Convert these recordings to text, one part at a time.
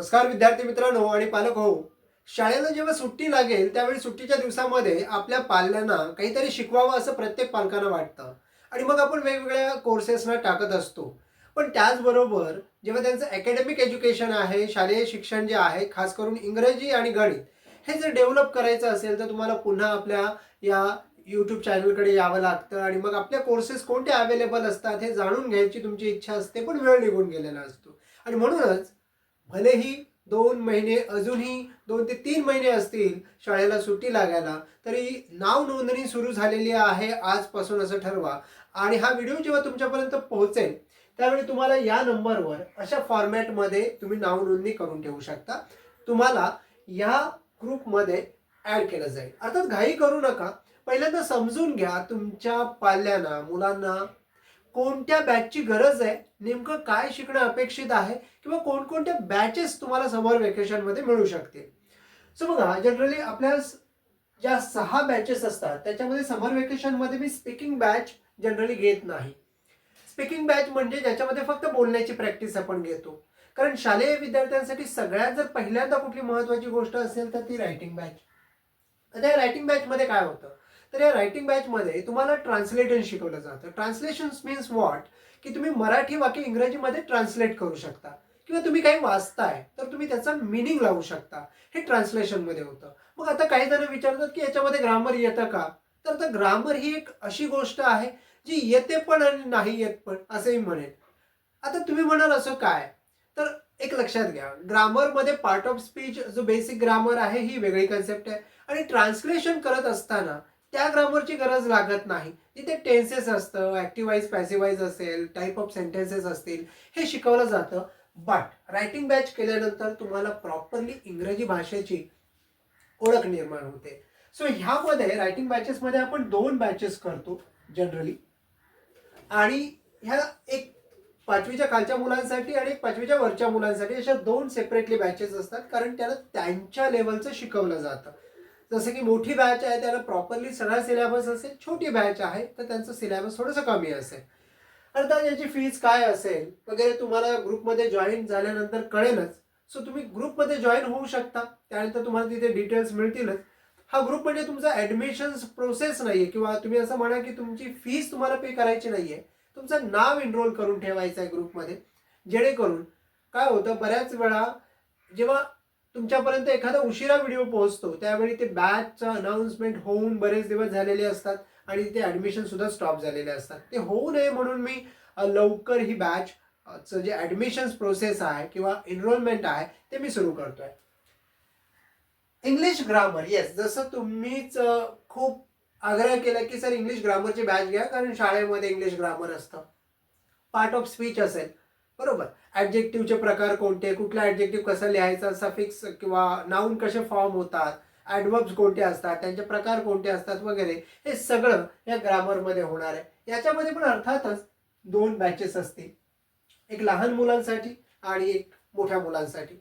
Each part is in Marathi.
नमस्कार विद्यार्थी मित्रांनो आणि पालक हो. शाळेला जेव्हा सुट्टी लागेल त्यावेळी सुट्टीच्या दिवसामध्ये आपल्या पाल्यांना काहीतरी शिकवावं असं प्रत्येक पालकांना वाटतं. आणि मग आपण वेगवेगळ्या कोर्सेसना टाकत असतो. पण त्याचबरोबर जेव्हा त्यांचं अकॅडमिक एज्युकेशन आहे शालेय शिक्षण जे आहे खास करून इंग्रजी आणि गणित हे जर डेव्हलप करायचं असेल तर तुम्हाला पुन्हा आपल्या या यूट्यूब चॅनलकडे यावं लागतं. आणि मग आपल्या कोर्सेस कोणते अवेलेबल असतात हे जाणून घ्यायची तुमची इच्छा असते पण वेळ निघून गेलेला असतो. आणि म्हणूनच भलेही दोन महिने अजूनही दोन ते तीन महिने असतील शाळेला सुट्टी लागायला तरी नाव नोंदणी सुरू झालेली आहे आजपासून असं ठरवा. आणि हा व्हिडिओ जेव्हा तुमच्यापर्यंत पोहोचेल त्यावेळी तुम्हाला या नंबरवर अशा फॉर्मॅटमध्ये तुम्ही नाव नोंदणी करून ठेवू शकता. तुम्हाला या ग्रुपमध्ये ॲड केलं जाईल. अर्थात घाई करू नका. पहिल्यांदा समजून घ्या तुमच्या पाल्यांना मुलांना कोणत्या बॅचची गरज आहे नेमकं काय शिकणं अपेक्षित आहे किंवा कोणकोणत्या बॅचेस तुम्हाला समर वेकेशनमध्ये मिळू शकतील. सो बघा जनरली आपल्या ज्या सहा बॅचेस असतात त्याच्यामध्ये समर वेकेशनमध्ये मी स्पीकिंग बॅच जनरली घेत नाही. स्पीकिंग बॅच म्हणजे ज्याच्यामध्ये फक्त बोलण्याची प्रॅक्टिस आपण घेतो. कारण शालेय विद्यार्थ्यांसाठी सगळ्यात जर पहिल्यांदा कुठली महत्वाची गोष्ट असेल तर ती रायटिंग बॅच आता या रायटिंग बॅचमध्ये काय होतं? तर या रायटिंग बॅचमध्ये तुम्हाला ट्रान्सलेशन शिकवलं जातं. ट्रान्सलेशन मीन्स वॉट की तुम्ही मराठी वाक्य इंग्रजीमध्ये ट्रान्सलेट करू शकता. किंवा तुम्ही काही वाचताय तर तुम्ही त्याचा मिनिंग लावू शकता. हे ट्रान्सलेशनमध्ये होतं. मग आता काही जण विचारतात की याच्यामध्ये ग्रामर येतं का? तर आता ग्रामर ही एक अशी गोष्ट आहे जी येते पण आणि नाही येत पण असंही म्हणेन आता तुम्ही म्हणाल असं काय? तर एक लक्षात घ्या. ग्रामरमध्ये पार्ट ऑफ स्पीच जो बेसिक ग्रामर आहे ही वेगळी कन्सेप्ट आहे. आणि ट्रान्सलेशन करत असताना त्या ग्रामरची गरज लागत नाही. तिथे टेन्सेस असतं ॲक्टिवाईज पॅसिवाईज असेल टाईप ऑफ सेंटेन्सेस असतील हे शिकवलं जातं. बट रायटिंग बॅच केल्यानंतर तुम्हाला प्रॉपरली इंग्रजी भाषेची ओळख निर्माण होते. सो ह्यामध्ये रायटिंग बॅचेसमध्ये आपण दोन बॅचेस करतो जनरली आणि ह्या एक पाचवीच्या खालच्या मुलांसाठी आणि एक पाचवीच्या वरच्या मुलांसाठी अशा दोन सेपरेटली बॅचेस असतात कारण त्याला त्यांच्या लेवलचं शिकवलं जातं. जसं की मोठी बॅच आहे त्याला प्रॉपरली सगळा सिलेबस असेल छोटी बॅच आहे तर त्यांचं सिलेबस थोडंसं कमी असेल. अर्थात याची फीज काय असेल वगैरे तुम्हाला ग्रुपमध्ये जॉईन झाल्यानंतर कळेलच. सो तुम्ही ग्रुपमध्ये जॉईन होऊ शकता. त्यानंतर तुम्हाला तिथे डिटेल्स मिळतीलच. हा ग्रुप म्हणजे तुमचा ॲडमिशन प्रोसेस नाहीये किंवा तुम्ही असं म्हणा की तुमची फीज तुम्हाला पे करायची नाहीये. तुमचं नाव एनरोल करून ठेवायचं आहे ग्रुपमध्ये जेणेकरून काय होतं बऱ्याच वेळा जेव्हा तुमच्यापर्यंत एखादा उशिरा व्हिडिओ पोहोचतो त्यावेळी ते बॅचचं अनाऊन्समेंट होऊन बरेच दिवस झालेले असतात आणि ते ॲडमिशन सुद्धा स्टॉप झालेले असतात. ते होऊ नये म्हणून मी लवकर ही बॅच चं जे ॲडमिशन्स प्रोसेस आहे किंवा एनरोलमेंट आहे ते मी सुरू करतोय. इंग्लिश ग्रामर येस जसं तुम्हीच खूप आग्रह केला की सर इंग्लिश ग्रामरची बॅच घ्या कारण शाळेमध्ये इंग्लिश ग्रामर असतं. पार्ट ऑफ स्पीच असेल. बरोबर. ॲडजेक्टिव्हचे प्रकार कोणते? कुठला ॲडजेक्टिव्ह कसं लिहायचा? सफिक्स किंवा नाऊन कसे फॉर्म होतात? ॲडवर्ब्स कोणते असतात? त्यांचे प्रकार कोणते असतात? वगैरे हे सगळं या ग्रामरमध्ये होणार आहे. याच्यामध्ये पण अर्थातच दोन बॅचेस असतील. एक लहान मुलांसाठी आणि एक मोठ्या मुलांसाठी.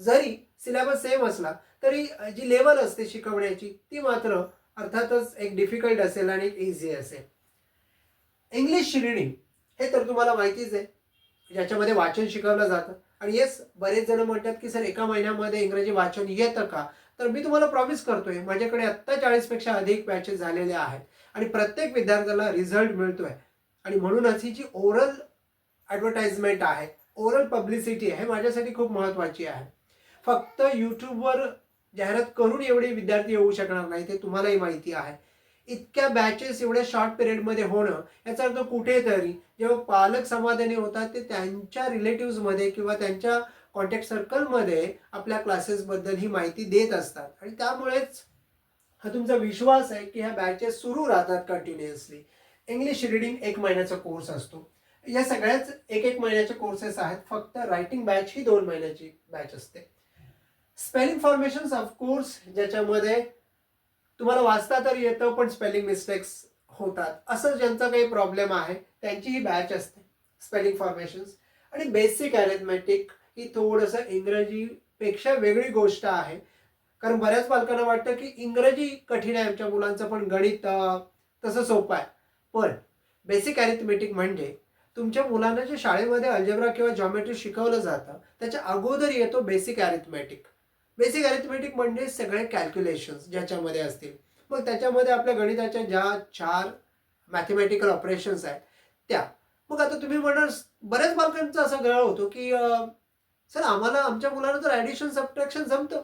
जरी सिलेबस सेम असला तरी जी लेवल असते शिकवण्याची ती मात्र अर्थातच एक डिफिकल्ट असेल आणि एक इझी असेल. इंग्लिश श्रेणी हे तर तुम्हाला माहितीच आहे. ज्याच्यामध्ये वाचन शिकवलं जातं. आणि येस बरेच जण म्हणतात की सर एका महिन्यामध्ये इंग्रजी वाचन येतं का? तर मी तुम्हाला प्रॉमिस करतोय माझ्याकडे आत्ता चाळीसपेक्षा अधिक बॅचेस झालेले आहेत. आणि प्रत्येक विद्यार्थ्याला रिझल्ट मिळतोय. आणि म्हणूनच ही जी ओरल ॲडव्हर्टाइजमेंट आहे ओरल पब्लिसिटी आहे माझ्यासाठी खूप महत्त्वाची आहे. फक्त यूट्यूबवर जाहिरात करून एवढे विद्यार्थी येऊ शकणार नाही ते तुम्हालाही माहिती आहे. इतक्या बॅचेस एवढ्या शॉर्ट पिरियडमध्ये होणं याचा अर्थ कुठेतरी जेव्हा पालक समाधानी होतात ते त्यांच्या रिलेटिव्समध्ये किंवा त्यांच्या कॉन्टॅक्ट सर्कलमध्ये आपल्या क्लासेसबद्दल ही माहिती देत असतात. आणि त्यामुळेच हा तुमचा विश्वास आहे की ह्या बॅचेस सुरू राहतात कंटिन्युअसली इंग्लिश रिडिंग एक महिन्याचा कोर्स असतो. या सगळ्याच एक एक महिन्याचे कोर्सेस आहेत फक्त रायटिंग बॅच ही दोन महिन्याची बॅच असते. स्पेलिंग फॉर्मेशन्स ऑफकोर्स ज्याच्यामध्ये तुम्हाला वाचता तर येतं पण स्पेलिंग मिस्टेक्स होतात. असं ज्यांचा काही प्रॉब्लेम आहे त्यांची ही बॅच असते स्पेलिंग फॉर्मेशन्स आणि बेसिक अरेथमॅटिक ही थोडंसं इंग्रजीपेक्षा वेगळी गोष्ट आहे. कारण बऱ्याच पालकांना वाटतं की इंग्रजी कठीण आहे आमच्या मुलांचं पण गणित तसं सोपं आहे. पण बेसिक अरिथमेटिक म्हणजे तुमच्या मुलांना जे शाळेमध्ये अल्जेब्रा किंवा जॉमेट्री शिकवलं जातं त्याच्या अगोदर येतो बेसिक अरिथमॅटिक बेसिक अरिथमेटिक म्हणजे सगळे कॅल्क्युलेशन्स ज्याच्यामध्ये असतील. मग त्याच्यामध्ये आपल्या गणिताच्या ज्या चार मॅथमॅटिकल ऑपरेशन्स आहेत त्या. मग आता तुम्ही म्हणाल बऱ्याच बालकांचा असा गळ होतो की सर आम्हाला आमच्या मुलांना तर ॲडिशन सबट्रॅक्शन जमतं.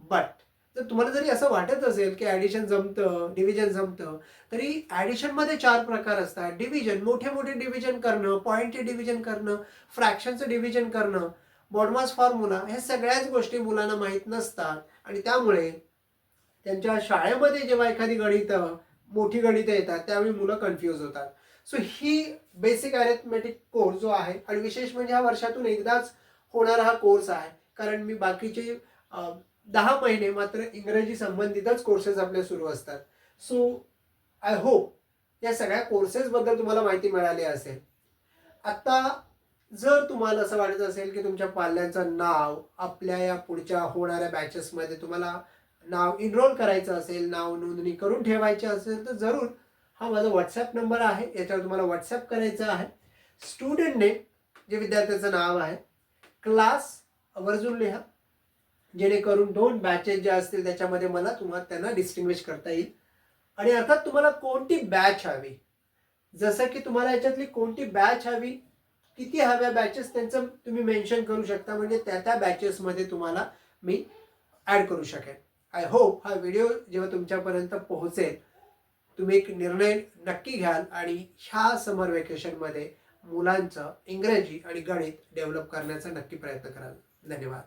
बट जर तुम्हाला जरी असं वाटत असेल की ॲडिशन जमतं डिव्हिजन जमतं तरी ॲडिशनमध्ये चार प्रकार असतात. डिव्हिजन मोठे मोठे डिव्हिजन करणं पॉईंटचे डिव्हिजन करणं फ्रॅक्शनचं डिव्हिजन करणं. बॉडमास फॉर्म्युला हे सगळ्याच गोष्टी मुलांना माहीत नसतात. आणि त्यामुळे त्यांच्या शाळेमध्ये जेव्हा एखादी गणित मोठी गणितं येतात त्यावेळी मुलं कन्फ्यूज होतात. सो ही बेसिक अरेथमेटिक कोर्स जो आहे आणि विशेष म्हणजे हा वर्षातून एकदाच होणारा हा कोर्स आहे कारण मी बाकीचे दहा महिने मात्र इंग्रजी संबंधितच कोर्सेस आपले सुरू असतात. सो आय होप या सगळ्या कोर्सेसबद्दल तुम्हाला माहिती मिळाली असेल. आता जर तुम्हाला असं वाटत असेल की तुमच्या पाल्यांचं नाव आपल्या या पुढच्या होणाऱ्या बॅचेसमध्ये तुम्हाला नाव इनरोल करायचं असेल नाव नोंदणी करून ठेवायची असेल तर जरूर हा माझा व्हॉट्सॲप नंबर आहे. याच्यावर तुम्हाला व्हॉट्सॲप करायचं आहे. स्टुडंटने जे विद्यार्थ्याचं नाव आहे क्लास आवर्जून लिहा. जेणेकरून दोन बॅचेस ज्या असतील त्याच्यामध्ये मला तुम्हाला त्यांना डिस्टिंग्विश करता येईल. आणि अर्थात तुम्हाला कोणती बॅच हवी? जसं की तुम्हाला याच्यातली कोणती बॅच हवी? किती हव्या बॅचेस त्यांचं तुम्ही मेन्शन करू शकता. म्हणजे त्या त्या बॅचेसमध्ये तुम्हाला मी ॲड करू शकेन. आय होप हा व्हिडिओ जेव्हा तुमच्यापर्यंत पोहोचेल तुम्ही एक निर्णय नक्की घ्याल आणि ह्या समर वेकेशनमध्ये मुलांचं इंग्रजी आणि गणित डेव्हलप करण्याचा नक्की प्रयत्न कराल. धन्यवाद.